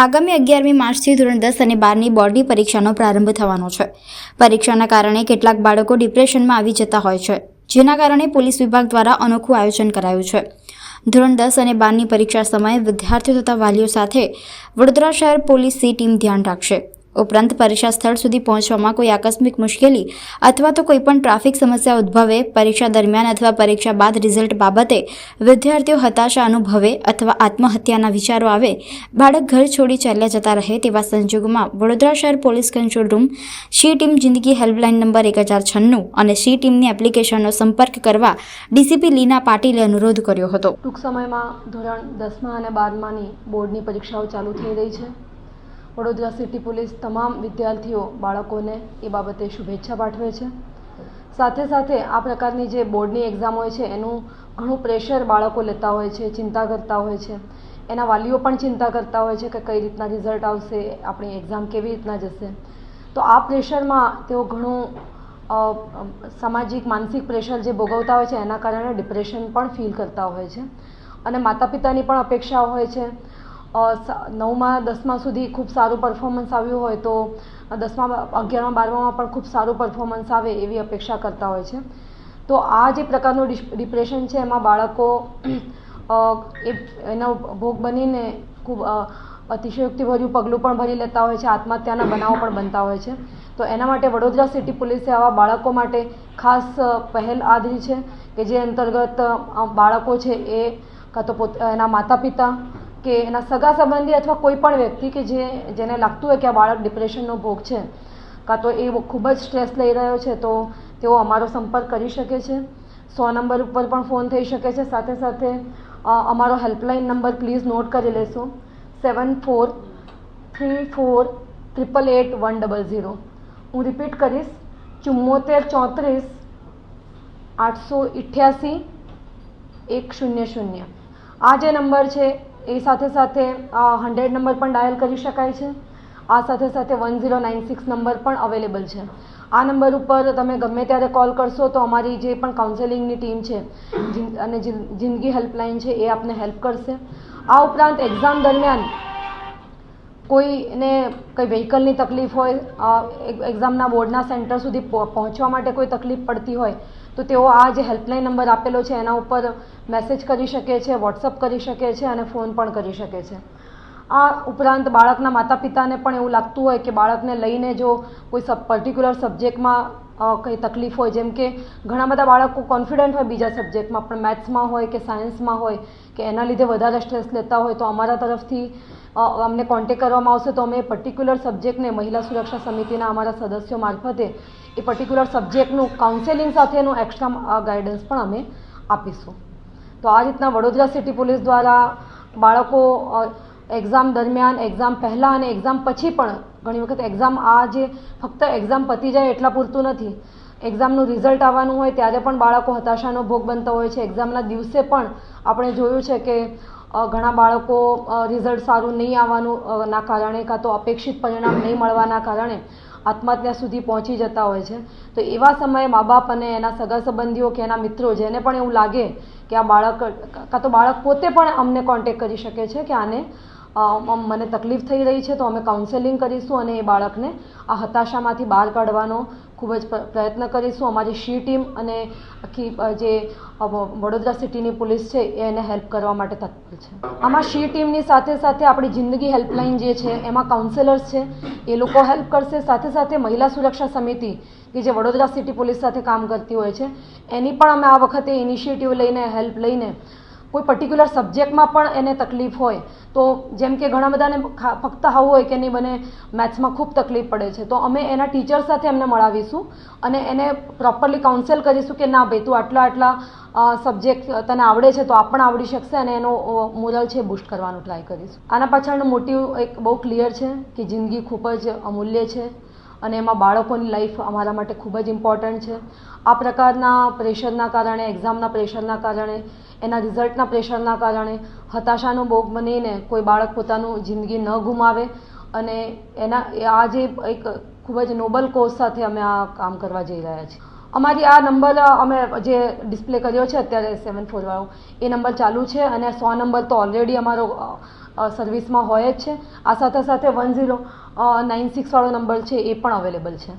આગામી અગિયારમી માર્ચથી ધોરણ દસ અને બારની બોર્ડની પરીક્ષાનો પ્રારંભ થવાનો છે. પરીક્ષાના કારણે કેટલાક બાળકો ડિપ્રેશનમાં આવી જતા હોય છે, જેના કારણે પોલીસ વિભાગ દ્વારા અનોખું આયોજન કરાયું છે. ધોરણ દસ અને બારની પરીક્ષા સમયે વિદ્યાર્થીઓ તથા વાલીઓ સાથે વડોદરા શહેર પોલીસની ટીમ ધ્યાન રાખશે. ઉપરાંત પરીક્ષા સ્થળ સુધી પહોંચવામાં કોઈ આકસ્મિક મુશ્કેલી અથવા તો કોઈપણ ટ્રાફિક સમસ્યા ઉદ્ભવે, પરીક્ષા દરમિયાન અથવા પરીક્ષા બાદ રિઝલ્ટ બાબતે વિદ્યાર્થીઓ હતાશા અનુભવે અથવા આત્મહત્યાના વિચારો આવે, બાળક ઘર છોડી ચાલ્યા જતા રહે તેવા સંજોગોમાં વડોદરા શહેર police control room, C team Jindagi helpline number એક હજાર છન્નું અને સી ટીમની એપ્લિકેશનનો સંપર્ક કરવા ડીસીપી લીના પાટીલે અનુરોધ કર્યો હતો. ટૂંક સમયમાં ધોરણ દસમા અને બારમાની બોર્ડની પરીક્ષાઓ ચાલુ થઈ રહી છે. વડોદરા સિટી પોલીસ તમામ વિદ્યાર્થીઓ, બાળકોને એ બાબતે શુભેચ્છા પાઠવે છે. સાથે સાથે આ પ્રકારની જે બોર્ડની એક્ઝામ હોય છે, એનું ઘણું પ્રેશર બાળકો લેતા હોય છે, ચિંતા કરતા હોય છે. એના વાલીઓ પણ ચિંતા કરતા હોય છે કે કઈ રીતના રિઝલ્ટ આવશે, આપણી એક્ઝામ કેવી રીતના જશે. તો આ પ્રેશરમાં તેઓ ઘણું સામાજિક, માનસિક પ્રેશર જે ભોગવતા હોય છે, એના કારણે ડિપ્રેશન પણ ફીલ કરતા હોય છે. અને માતા પિતાની પણ અપેક્ષા હોય છે નવમાં, દસમા સુધી ખૂબ સારું પરફોર્મન્સ આવ્યું હોય તો દસમા, અગિયારમાં, બારમામાં પણ ખૂબ સારું પરફોર્મન્સ આવે એવી અપેક્ષા કરતા હોય છે. તો આ જે પ્રકારનું ડિપ્રેશન છે, એમાં બાળકો એ, એનો ભોગ બનીને ખૂબ અતિશયોક્તિભર્યું પગલું પણ ભરી લેતા હોય છે, આત્મહત્યાના બનાવો પણ બનતા હોય છે. તો એના માટે વડોદરા સિટી પોલીસે આવા બાળકો માટે ખાસ પહેલ આદરી છે કે જે અંતર્ગત બાળકો છે એ, કાં તો પોત, એના માતા પિતા કે એના સગા સંબંધી અથવા કોઈ પણ વ્યક્તિ કે જે, જેને લાગતું હોય કે આ બાળક ડિપ્રેશનનો ભોગ છે, કાં તો એ ખૂબ જ સ્ટ્રેસ લઈ રહ્યો છે, તો તેઓ અમારો સંપર્ક કરી શકે છે. સો નંબર ઉપર પણ ફોન થઈ શકે છે. સાથે સાથે અમારો હેલ્પલાઇન નંબર પ્લીઝ નોટ કરી લેશો. Seven four three four triple eight one double zero હું રિપીટ કરીશ. ચુમ્મોતેર ચોત્રીસ આઠસો ઇઠ્યાસી એક શૂન્ય શૂન્ય. આ જે નંબર છે એ સાથે સાથે હંડ્રેડ નંબર પણ ડાયલ કરી શકાય છે. આ સાથે સાથે one zero nine six number પણ અવેલેબલ છે. આ નંબર ઉપર તમે ગમે ત્યારે કોલ કરશો તો અમારી જે પણ કાઉન્સેલિંગની ટીમ છે અને જિંદગી હેલ્પલાઇન છે એ આપને હેલ્પ કરશે. આ ઉપરાંત એક્ઝામ દરમિયાન કોઈને કંઈ વ્હીકલની તકલીફ હોય એક્ઝામના બોર્ડના સેન્ટર સુધી પહો- પહોંચવા માટે કોઈ તકલીફ પડતી હોય તો તેઓ આ જે હેલ્પલાઇન નંબર આપેલો છે, એના ઉપર મેસેજ કરી શકે છે, વોટ્સઅપ કરી શકે છે અને ફોન પણ કરી શકે છે. આ ઉપરાંત બાળકના માતા પિતાને પણ એવું લાગતું હોય કે બાળકને લઈને જો કોઈ સબ પર્ટિક્યુલર સબ્જેક્ટમાં કંઈ તકલીફ હોય, જેમ કે ઘણા બધા બાળકો કોન્ફિડન્ટ હોય બીજા સબ્જેક્ટમાં પણ મેથ્સમાં હોય કે સાયન્સમાં હોય કે એના લીધે વધારે સ્ટ્રેસ લેતા હોય તો અમારા તરફથી અમને કોન્ટેક કરવામાં આવશે. તો અમે પર્ટિક્યુલર સબ્જેક્ટને મહિલા સુરક્ષા સમિતિના અમારા સદસ્યો મારફતે એ પર્ટિક્યુલર સબ્જેક્ટનું કાઉન્સેલિંગ સાથેનું એક્સ્ટ્રા ગાઈડન્સ પણ અમે આપીશું. તો આ રીતના વડોદરા સિટી પોલીસ દ્વારા બાળકો એક્ઝામ દરમિયાન એક્ઝામ પહેલાં અને એક્ઝામ પછી પણ, ઘણી વખત એક્ઝામ આ જે ફક્ત એક્ઝામ પતી જાય એટલા પૂરતું નથી એક્ઝામનું રિઝલ્ટ આવવાનું હોય ત્યારે પણ બાળકો હતાશાનો ભોગ બનતા હોય છે. એક્ઝામના દિવસે પણ આપણે જોયું છે કે ઘણા બાળકો રિઝલ્ટ સારું નહીં આવવાનું ના કારણે, કાં તો અપેક્ષિત પરિણામ નહીં મળવાના કારણે આત્મહત્યા સુધી પહોંચી જતા હોય છે. તો એવા સમયે મા બાપ અને એના સગા સંબંધીઓ કે એના મિત્રો જેને પણ એવું લાગે કે આ બાળક, કાં તો બાળક પોતે પણ અમને કોન્ટેક કરી શકે છે કે આને મને તકલીફ થઈ રહી છે તો અમે કાઉન્સેલિંગ કરીશું અને એ બાળકને આ હતાશામાંથી બહાર કાઢવાનો ખૂબ જ પ્રયત્ન કરીશું. અમારી શી ટીમ અને આખી જે વડોદરા સિટીની પોલીસ છે, એ એને હેલ્પ કરવા માટે તત્પર છે. આમાં શી ટીમની સાથે સાથે આપણી જિંદગી હેલ્પલાઇન જે છે, એમાં કાઉન્સેલર્સ છે, એ લોકો હેલ્પ કરશે. સાથે સાથે મહિલા સુરક્ષા સમિતિ, કે જે વડોદરા સિટી પોલીસ સાથે કામ કરતી હોય છે, એની પણ અમે આ વખતે ઇનિશિયેટિવ લઈને, હેલ્પ લઈને કોઈ પર્ટિક્યુલર સબ્જેક્ટમાં પણ એને તકલીફ હોય, તો જેમ કે ઘણા બધાને ફક્ત આવું હોય કે નહીં મને મેથ્સમાં ખૂબ તકલીફ પડે છે. તો અમે એના ટીચર સાથે એમને મળાવીશું અને એને પ્રોપરલી કાઉન્સેલ કરીશું કે ના ભાઈ, તું આટલા આટલા સબ્જેક્ટ તને આવડે છે, તો આ પણ આવડી શકશે અને એનો મોરલ છે બુસ્ટ કરવાનું ટ્રાય કરીશું. આના પાછળનું મોટિવ એક બહુ ક્લિયર છે કે જિંદગી ખૂબ જ અમૂલ્ય છે. અને એમાં બાળકોની લાઈફ અમારા માટે ખૂબ જ ઇમ્પોર્ટન્ટ છે. આ પ્રકારના પ્રેશરના કારણે એક્ઝામના પ્રેશરના કારણે, એના રિઝલ્ટના પ્રેશરના કારણે હતાશાનો ભોગ બનીને કોઈ બાળક પોતાનું જિંદગી ન ગુમાવે અને એના, આ જે એક ખૂબ જ નોબલ કોઝ સાથે અમે આ કામ કરવા જઈ રહ્યા છીએ. અમારી આ નંબર અમે જે ડિસ્પ્લે કર્યો છે અત્યારે સેવન ફોરવાળો એ નંબર ચાલુ છે અને સો નંબર તો ઓલરેડી અમારો સર્વિસમાં હોય જ છે. આ સાથે સાથે વન ઝીરો નાઇન સિક્સવાળો નંબર છે એ પણ અવેલેબલ છે.